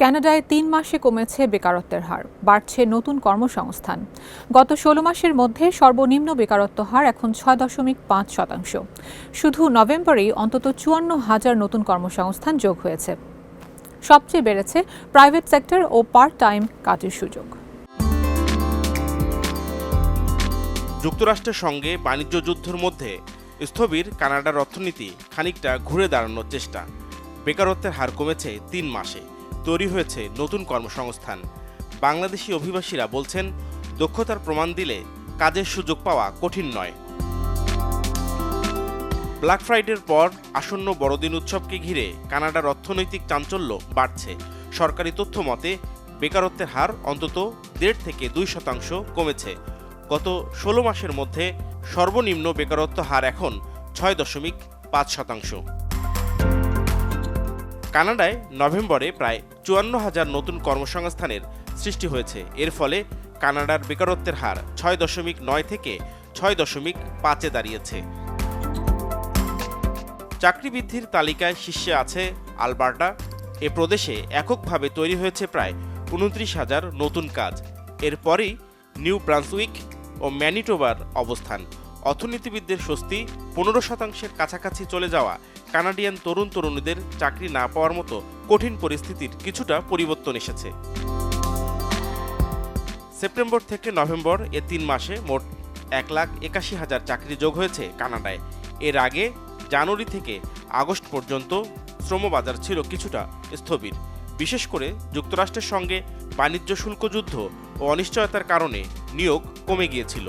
কানাডায় তিন মাসে কমেছে বেকারত্বের হার, বাড়ছে নতুন কর্মসংস্থান। গত ষোলো মাসের মধ্যে সর্বনিম্ন বেকারত্ব হার এখন ছয় দশমিক পাঁচ শতাংশ। শুধু নভেম্বরেই অন্তত চুয়ান্ন হাজার নতুন কর্মসংস্থান যোগ হয়েছে। সবচেয়ে বেড়েছে প্রাইভেট সেক্টর ও পার্ট টাইম কাজের সুযোগ। যুক্তরাষ্ট্রের সঙ্গে বাণিজ্য যুদ্ধের মধ্যে স্থবির কানাডার অর্থনীতি খানিকটা ঘুরে দাঁড়ানোর চেষ্টা। বেকারত্বের হার কমেছে তিন মাসে। তৈরি হয়েছে নতুন কর্মসংস্থান। বাংলাদেশি অভিবাসীরা বলছেন, দক্ষতার প্রমাণ দিলে কাজের সুযোগ পাওয়া কঠিন নয়। ব্ল্যাক ফ্রাইডের পর আসন্ন বড়দিন উৎসবকে ঘিরে কানাডার অর্থনৈতিক চাঞ্চল্য বাড়ছে। সরকারি তথ্য মতে, বেকারত্বের হার অন্তত দেড় থেকে দুই শতাংশ কমেছে। গত ষোলো মাসের মধ্যে সর্বনিম্ন বেকারত্ব হার এখন ছয় দশমিক পাঁচ শতাংশ। কানাডায় নভেম্বরে প্রায় চুয়ান্ন হাজার নতুন কর্মসংস্থানের সৃষ্টি হয়েছে। এর ফলে কানাডার বেকারত্বের হার ছয় দশমিক নয় থেকে ছয় দশমিক পাঁচে দাঁড়িয়েছে। চাকরি বৃদ্ধির তালিকায় শীর্ষে আছে আলবার্টা। এ প্রদেশে এককভাবে তৈরি হয়েছে প্রায় উনত্রিশ হাজার নতুন কাজ। এরপরই নিউ ব্রান্সউইক ও ম্যানিটোবার অবস্থান। অর্থনীতিবিদদের স্বস্তি, পনেরো শতাংশের কাছাকাছি চলে যাওয়া কানাডিয়ান তরুণ তরুণীদের চাকরি না পাওয়ার মতো কঠিন পরিস্থিতির কিছুটা পরিবর্তন এসেছে। সেপ্টেম্বর থেকে নভেম্বর এ তিন মাসে মোট এক লাখ একাশি হাজার চাকরি যোগ হয়েছে কানাডায়। এর আগে জানুয়ারি থেকে আগস্ট পর্যন্ত শ্রমবাজার ছিল কিছুটা স্থবির। বিশেষ করে যুক্তরাষ্ট্রের সঙ্গে বাণিজ্য শুল্ক যুদ্ধ ও অনিশ্চয়তার কারণে নিয়োগ কমে গিয়েছিল।